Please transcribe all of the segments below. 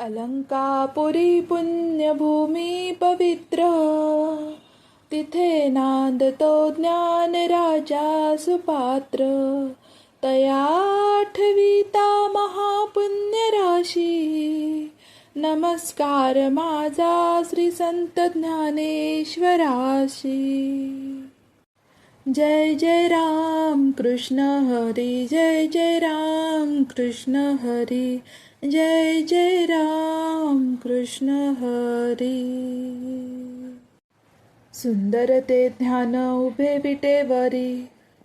अलंकापुरी पुण्यभूमी पवित्र। तिथे नांदतो ज्ञान राजा सुपात्र। तया आठविता महापुण्य राशी नमस्कार माझा श्री संत ज्ञानेश्वराशी। जय जय राम कृष्ण हरी जय जय राम कृष्ण हरी जय जय राम कृष्ण हरी। सुंदर ते ध्यान उभे विटेवरी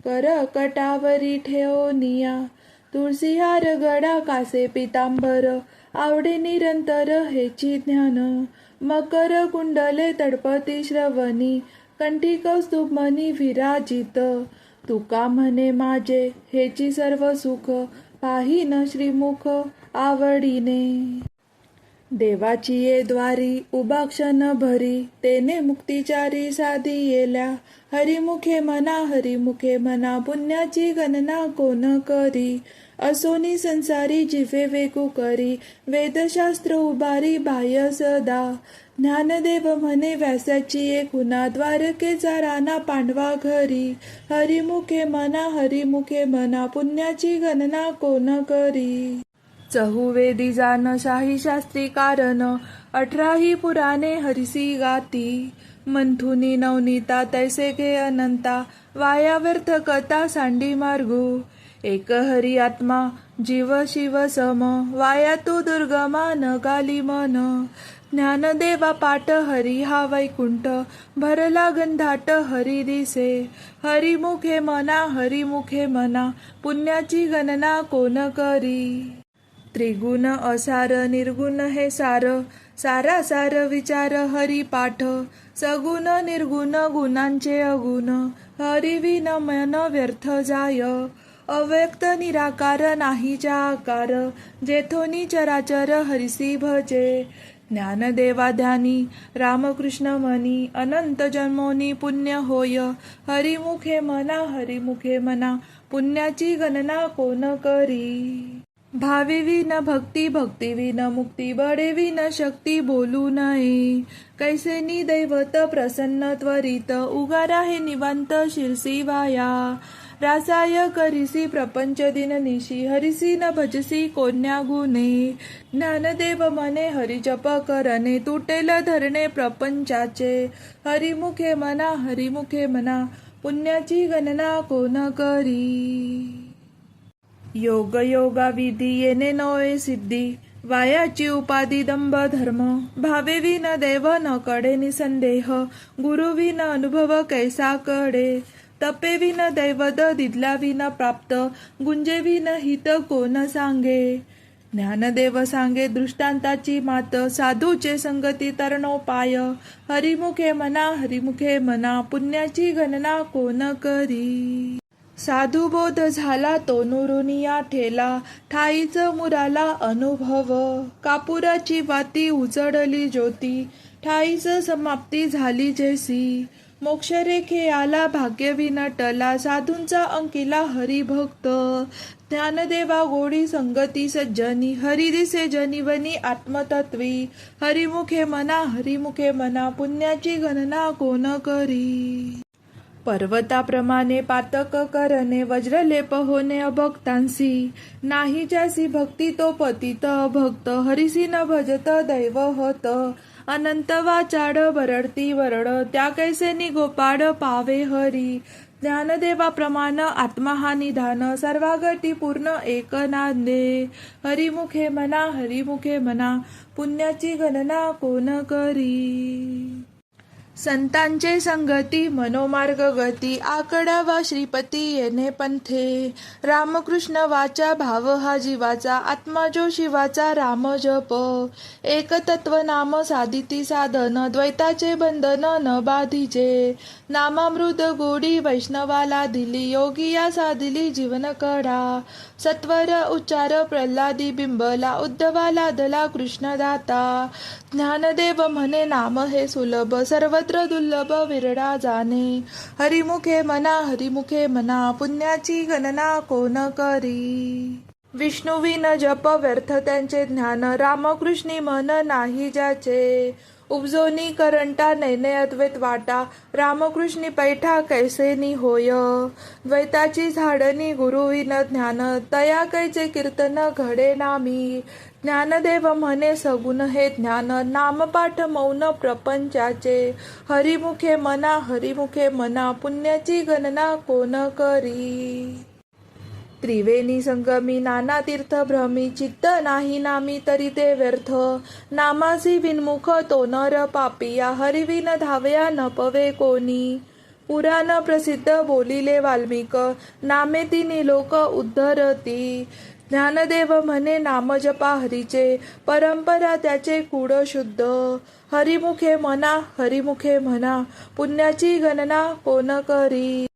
कर कटावरी ठेवनिया तुळसी हार गडा कासे पितांबर आवडे निरंतर हेची ज्ञान मकर कुंडले तडपती श्रवणी कंठी कौस्तुभ मनी विराजित. तुका म्हणे माझे हेची सर्व सुख पाहिन श्रीमुख आवडीने. देवाची ये द्वारी उभा क्षण भरी तेने मुक्तिचारी साधी येल्या. हरिमुखे मना हरिमुखे मना पुण्याची गणना कोण करी? असोनी संसारी जिवे वेकू करी वेदशास्त्र उभारी बाह्य सदा. ज्ञानदेव म्हणे व्यासाची एक उना द्वारकेचा राणा पांडवा घरी. हरिमुखे मना हरिमुखे मना पुण्याची गणना कोण करी? चहुवेदी जान शाही शास्त्री कारण अठराही पुराणे हरिसी गाती. मंथुनी नवनीता तैसे घे अनंता वाया व्यर्थ कथा सांडी मार्गू. एक हरी आत्मा जीव शिव सम वाया तू दुर्गमा न गाली मन. ज्ञानदेवा पाठ हरी हा वैकुंठ भरला गंधाट हरी दिसे. हरिमुखे मना हरिमुखे मना पुण्याची गणना कोण करी? त्रिगुण असार निर्गुण हे सार सारा सार विचार हरी पाठ. सगुण निर्गुण गुणांचे अगुण हरिविन मन व्यर्थ जाय. अव्यक्त निराकार नाहीच्या आकार जेथोनी चराचर हरिसी भजे. ज्ञान देवाध्यानी रामकृष्ण मनी अनंत जन्मोनी पुण्य होय. हरिमुखे मना हरिमुखे मना पुण्याची गणना कोण करी? भावी विन भक्ती भक्ती विन मुक्ती बडे विन शक्ती बोलू नये. कैसे नि दैवत प्रसन्न त्वरित उगारा हे निवांत शिरसी वाया. रासाय करिसी प्रपंच दिन निशी हरिसी न भजसी कोन्या गुणे। ज्ञानदेव मने हरिजप करणे तुटेल धरणे प्रपंचाचे। हरिमुखे मना हरिमुखे मना पुण्याची गणना कोण करी? योग योगा विधी येणे नोय सिद्धी वायाची उपाधी दंभ धर्म। भावे विन देव न कडे निसंदेह गुरु विन अनुभव कैसा कडे? तपे विन दैवत दिदला विन प्राप्त गुंजे विन हित कोण सांगे? ज्ञानदेव सांगे दृष्टांताची मात साधूचे संगती तरणोपाय. हरिमुखे मना हरिमुखे मना पुण्याची गणना कोण करी? साधू बोध झाला तो नुरुनिया ठेला ठाईच मुराला अनुभव. कापुराची वाती उजडली ज्योती ठाईच समाप्ती झाली जैसी. मोक्षरेखे आला भाग्यविन टला. साधूंचा अंकिला हरिभक्त. ज्ञानदेवा गोडी संगती सज्जनी. हरी दिसे जनिवनी आत्मतत्वी. हरिमुखे मना हरिमुखे मना. पुण्याची गणना कोण करी? पर्वताप्रमाणे पातक करणे वज्रलेप होणे अभक्तांसी नाही ज्यासी भक्ती तो पतित अभक्त. हरिसी न भजत दैव होत. अनंत वाचाड बरडती वरड त्या कैसे गोपाड पावे हरी. ज्ञानदेवा प्रमाण आत्मा हा निधान सर्वागती पूर्ण एक नांदे. हरिमुखे मना हरिमुखे मना पुण्याची गणना कोण करी? संतांचे संगती मनोमार्ग गती आकडावा श्रीपती येणे पंथे. रामकृष्ण वाचा भाव हा जीवाचा आत्मा जो शिवाचा राम जप. एक तत्व नाम साधिती साधन द्वैताचे बंधन न बाधीचे नामामृत गोडी वैष्णवाला दिली योगिया साधिली जीवन कडा. सत्वर उच्चार प्रल्हादी बिंबला उद्धवाला दला कृष्णदाता. ज्ञानदेव म्हणे नाम हे सुलभ सर्व सर्वत्र दुर्लभ विरडा जाणे हरिमुखे मना हरिमुखे मना पुण्याची गणना कोण करी? विष्णुविन जप व्यर्थ त्यांचे ज्ञान रामकृष्णी मन नाही ज्याचे. उपजोनी करंटा नैने अद्वैत वाटा रामकृष्णी पैठा कैसेनी होय. द्वैताची झाडनी गुरुविन ज्ञान तया कैचे कीर्तन घडे नामी. ज्ञानदेव म्हणे सगुण हे ज्ञान नामपाठ मौन प्रपंचाचे. हरिमुखे मना हरिमुखे मना पुण्याची गणना कोण करी? त्रिवेणी संगमी नाना तीर्थ भ्रमी चित्त नाही नामी तरी ते व्यर्थ. नामासी विनमुख तो नर पापिया हरिविन धावया न पवे कोणी. पुराण प्रसिद्ध बोलिले वाल्मिक नामे तिनी लोक उद्धरती. ज्ञानदेव म्हणे नामजपा हरीचे परंपरा त्याचे कुड शुद्ध. हरिमुखे म्हणा हरिमुखे म्हणा पुण्याची गणना कोण करी?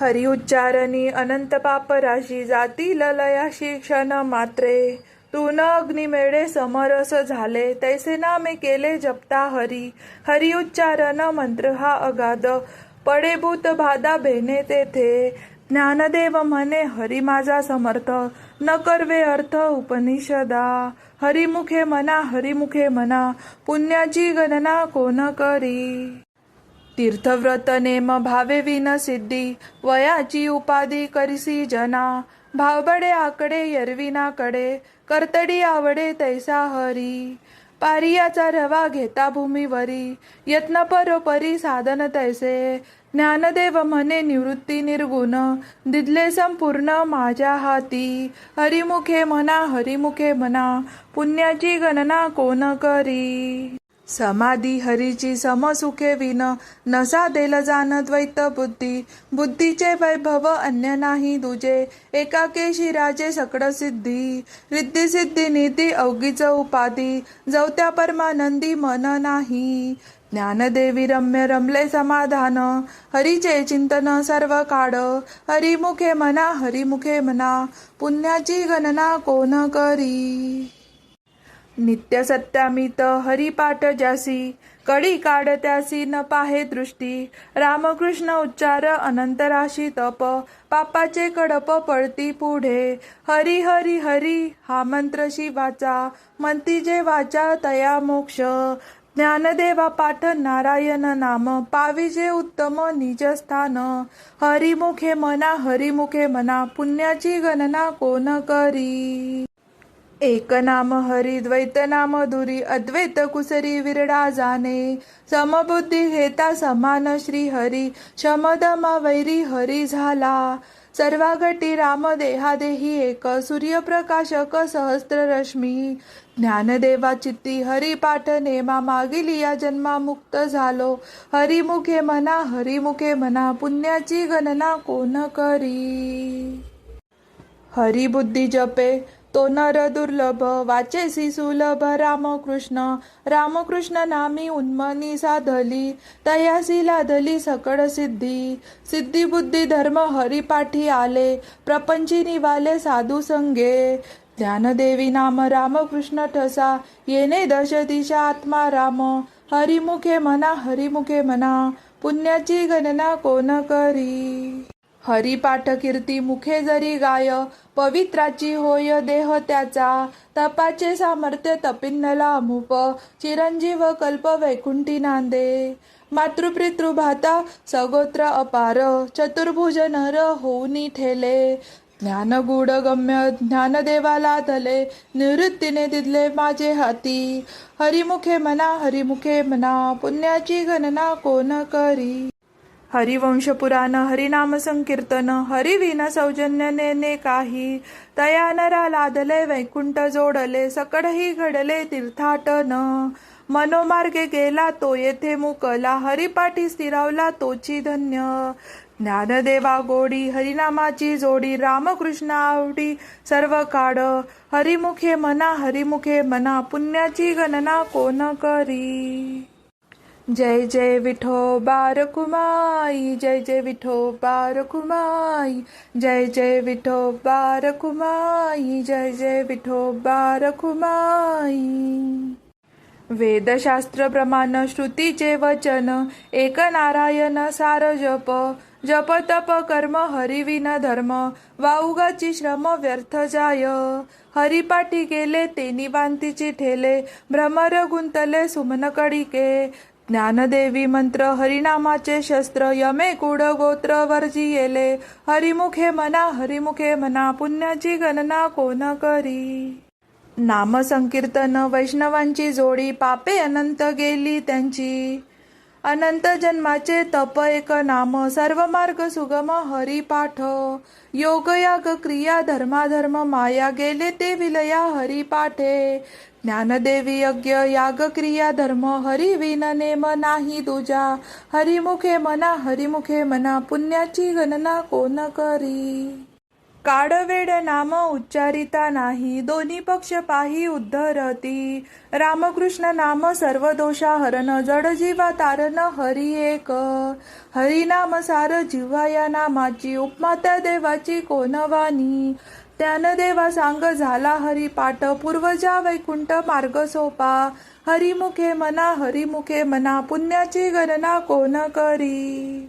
हरिउच्चारणी अनंत पापराशी जाती ललया क्षण मात्रे. तू न अग्निमेळे समरस झाले तैसे नामे केले जपता हरी. हरि उच्चारण मंत्र हा अगाध पडे भूत बाधा बेने तेथे. ज्ञानदेव म्हणे हरी माझा समर्थ न करवे अर्थ उपनिषदा. हरिमुखे म्हणा हरिमुखे म्हणा पुण्याची गणना कोण करी? तीर्थव्रत नेम भावे विन सिद्धी वयाची उपाधी करिसी जना. भावबडे आकडे यरविनाकडे कर्तडी आवडे तैसा हरी. पारियाचा रवा घेता भूमीवरी यत्न परोपरी साधन तैसे. ज्ञानदेव म्हणे निवृत्ती निर्गुण दिदले संपूर्ण माझ्या हाती. हरिमुखे म्हणा हरिमुखे म्हणा पुण्याची गणना कोण करी? समाधी हरीची समसुखे विन नसा देल जाण द्वैत बुद्धी. बुद्धीचे वैभव अन्य नाही दुजे एकाके राजे सकड सिद्धी. रिद्धी सिद्धी निधी अवगीच उपाधी जवत्या परमानंदी मन नाही. ज्ञानदेवी रम्य रमले समाधान हरीचे चिंतन सर्व काढ हरिमुखे म्हणा हरिमुखे म्हणा पुण्याची गणना कोण करी? नित्य सत्यामित हरिपाठ ज्यासी कडी काढ त्यासी न पाहे दृष्टी रामकृष्ण उच्चार अनंतराशी तप पापाचे कडप पळती पुढे हरी हरी हरी हा मंत्रशी वाचा मंती जे वाचा तया मोक्ष ज्ञानदेवा पाठ नारायण नाम पाविजे उत्तम निजस्थान हरिमुखे मना हरिमुखे मना पुण्याची गणना कोण करी? एक नाम हरी द्वैत नाम दुरी अद्वैत कुसरी विरडा जाणे समबुद्धी घेता समान श्री हरी शमदमा वैरी हरी झाला। सर्वागटी राम देहादेही एक सूर्यप्रकाशक सहस्त्र रश्मी ज्ञानदेवा चित्ती हरिपाठ नेमा मागील या जन्मा मुक्त झालो। हरिमुखे म्हणा हरिमुखे म्हणा पुण्याची गणना कोण करी? हरिबुद्धी जपे तो नर दुर्लभ वाचेसी सुलभ रामकृष्ण. रामकृष्ण नामी उन्मनी साधली तयासी लाधली सकळ सिद्धी. सिद्धी बुद्धी धर्म हरिपाठी आले प्रपंची निवाले साधू संगे. ज्ञानदेवी नाम रामकृष्ण ठसा येणे दश दिशा आत्मा राम. हरिमुखे म्हणा हरिमुखे म्हणा पुण्याची गणना कोण करी? हरिपाठ कीर्ती मुखे जरी गाय पवित्राची होय देह त्याचा. तपाचे सामर्थ्य तपिन्नला अमुप चिरंजीव कल्प वैकुंठी नांदे. मातृपितृभाता सगोत्र अपार चतुर्भुज नर होऊनी ठेले. ज्ञानगूढ गम्य ज्ञानदेवाला धले निवृत्तीने दिले माझे हाती. हरिमुखे म्हणा हरिमुखे म्हणा पुण्याची गणना कोण करी? हरिवंश पुराण हरिनाम संकीर्तन हरिविन सौजन्य नेने काही. तया नरा लादले वैकुंठ जोडले सकडही घडले तीर्थाटन. मनोमार्गे गेला तो येथे मुकला. हरिपाठी स्थिरावला तोची धन्य. ज्ञानदेवा गोडी हरिनामाची जोडी रामकृष्ण आवडी सर्व काड. हरिमुखे मना हरिमुखे मना पुण्याची गणना कोण करी? जय जय विठो बारकुमाई जय जय विठो बारकुमाई जय जय विठो बारकुमाई जय जय विठो बारकुमाई। वेदशास्त्र प्रमाण श्रुतीचे वचन एक नारायण सार जप जप तप कर्म हरिविन धर्म वाऊगाची श्रम व्यर्थ जाय। हरिपाठी गेले तेनी बांतीची ठेले भ्रमर गुंतले सुमन कडिके ज्ञानदेवी मंत्र हरिनामाचे शस्त्र यमे कुड गोत्र वर्जी येले. हरिमुखे मना हरिमुखे मना पुण्याची गणना कोण करी? नाम संकीर्तन वैष्णवांची जोडी पापे अनंत गेली त्यांची. अनंत जन्माचे तप एक नाम सर्व मार्ग सुगम हरिपाठ. योग याग क्रिया धर्माधर्म माया गेले ते विलया हरिपाठे. ज्ञानदेवी यज्ञ याग क्रिया धर्म हरी विन नेम नाही तुझ्या. हरिमुखे मना हरिमुखे मना पुण्याची गणना कोण करी? काडवेड नाम उच्चारिता नाही दोन्ही पक्ष पाही उद्धरती. रामकृष्ण नाम सर्व दोषा हरण जड जीवा तारण हरी एक. हरिनाम सार जिव्हा या नामाची उपमात्या देवाची कोणवानी ज्ञानदेवा सांग झाला हरिपाठ पूर्वजा वैकुंठ मार्ग सोपा. हरिमुखे मना हरिमुखे मना पुण्याची गणना कोण करी?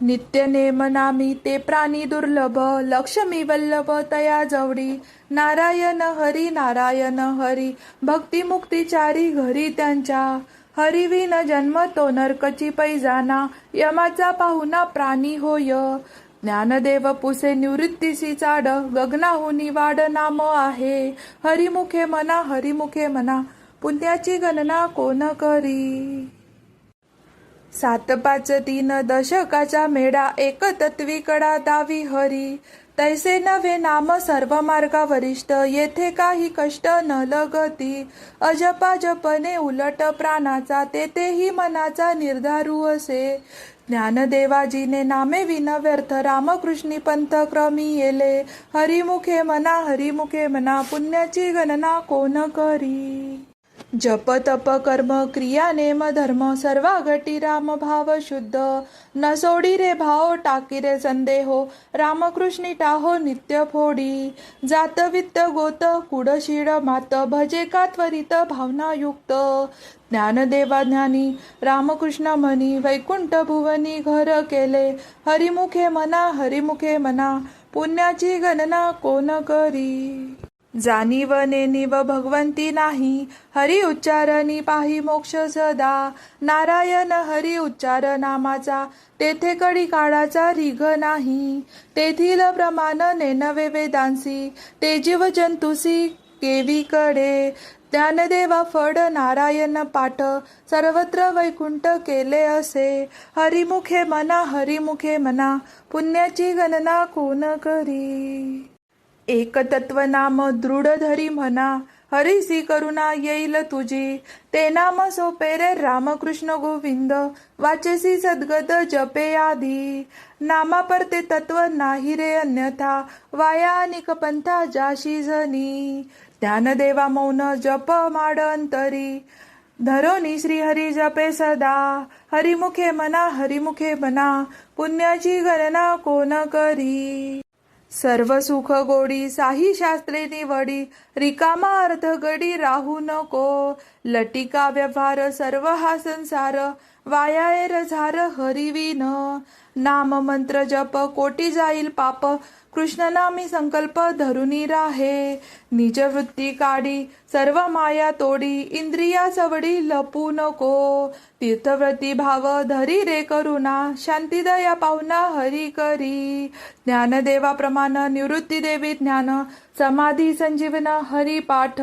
नित्य नेमनामी ते प्राणी दुर्लभ लक्ष्मी वल्लभ तया जवडी. नारायण हरी नारायण हरी भक्ती मुक्तीचारी घरी त्यांच्या. हरिविन जन्म तो नरकची पैजाना यमाचा पाहुणा प्राणी होय. ज्ञानदेव पुसे निवृत्तीसी चाड गगनाहुनी वाड नाम आहे. हरिमुखे मना हरिमुखे मना पुण्याची गणना कोण करी? सात पाच तीन दशकाचा मेळा एक तत्विकडा दावी हरी. तैसे नव्हे नाम सर्व मार्गा वरिष्ठ येथे काही कष्ट न लगती. अजपा जपने उलट प्राणाचा तेथेही मनाचा निर्धारू असे. ज्ञानदेवाजीने नामे विन व्यर्थ रामकृष्णी पंथ क्रमी येले हरिमुखे मना हरिमुखे मना पुण्याची गणना कोण करी? जप तप कर्म क्रिया नेम धर्म सर्वा घटी राम भाव शुद्ध. न सोडी रे भाव टाकी रे संदेहो रामकृष्णी टाहो नित्य फोडी. जात वित्त गोत कुडशीड मात भजे का त्वरित भावनायुक्त ज्ञानदेवा ज्ञानी रामकृष्ण म्हणी वैकुंठ भुवनी घर केले. हरिमुखे मना हरिमुखे मना पुण्याची गणना कोण करी? जाणीव नेनीव भगवंती नाही हरी उच्चारणी पाही मोक्ष सदा. नारायण हरी उच्चार नामाचा तेथे कडी काळाचा रिघ नाही. तेथील प्रमाण नेनवे वेदांसी ते जीव जंतुसी केवीकडे. ज्ञानदेवा फड नारायण पाठ सर्वत्र वैकुंठ केले असे. हरिमुखे मना हरिमुखे मना पुण्याची गणना कोण करी? एकतत्व नाम दृढ धरी म्हणा हरिसी करुणा येईल तुझी. ते नाम सोपे रे रामकृष्ण गोविंद वाचेसी सद्गत जपे आधी. नामा परते तत्व नाही रे अन्यथा वाया अनिक पंथा जाशी जनी. ज्ञानदेवा मौन जप माडंतरी. धरोनी श्री हरी जपे सदा. हरिमुखे मना हरिमुखे मना. पुण्याची गणना कोण करी? सर्व सुख गोडी साही शास्त्रे निवडी. रिकामा अर्थ गडी राहू नको. लटिका व्यवहार सर्व हा संसार. वायाएर झार हरिविन नाम मंत्र जप कोटी जाईल पाप. कृष्णनामी संकल्प धरुनी राहे. निज वृत्ती काढी सर्व माया तोडी इंद्रिया सवडी लपू नको. तीर्थव्रती भाव धरी रे करुणा शांतीदया पाहुना पाहुणा हरी करी. ज्ञानदेवा निवृत्ती देवी ज्ञान समाधी संजीवन हरी पाठ.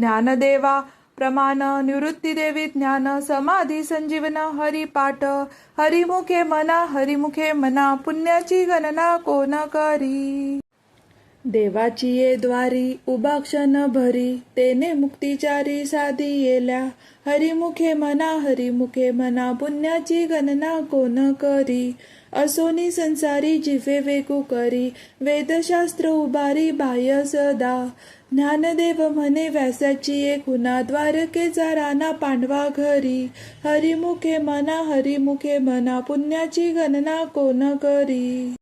ज्ञानदेवा प्रमाण निवृत्ती देवी ज्ञान समाधी संजीवन हरी पाठ हरिमुखे मना हरिमुखे मना पुण्याची गणना कोण करी? देवाची ये द्वारी उभा क्षण भरी तेने मुक्तिचारी साधी येल्या. हरिमुखे मना हरिमुखे मना पुण्याची गणना कोण करी? असोनी संसारी जिवे वेगू करी वेदशास्त्र उभारी बाह्य सदा. ज्ञानदेव म्हणे व्यासाची एक हुना द्वारकेचा राणा पांडवा घरी. हरिमुखे मना हरिमुखे मना पुण्याची गणना कोण करी?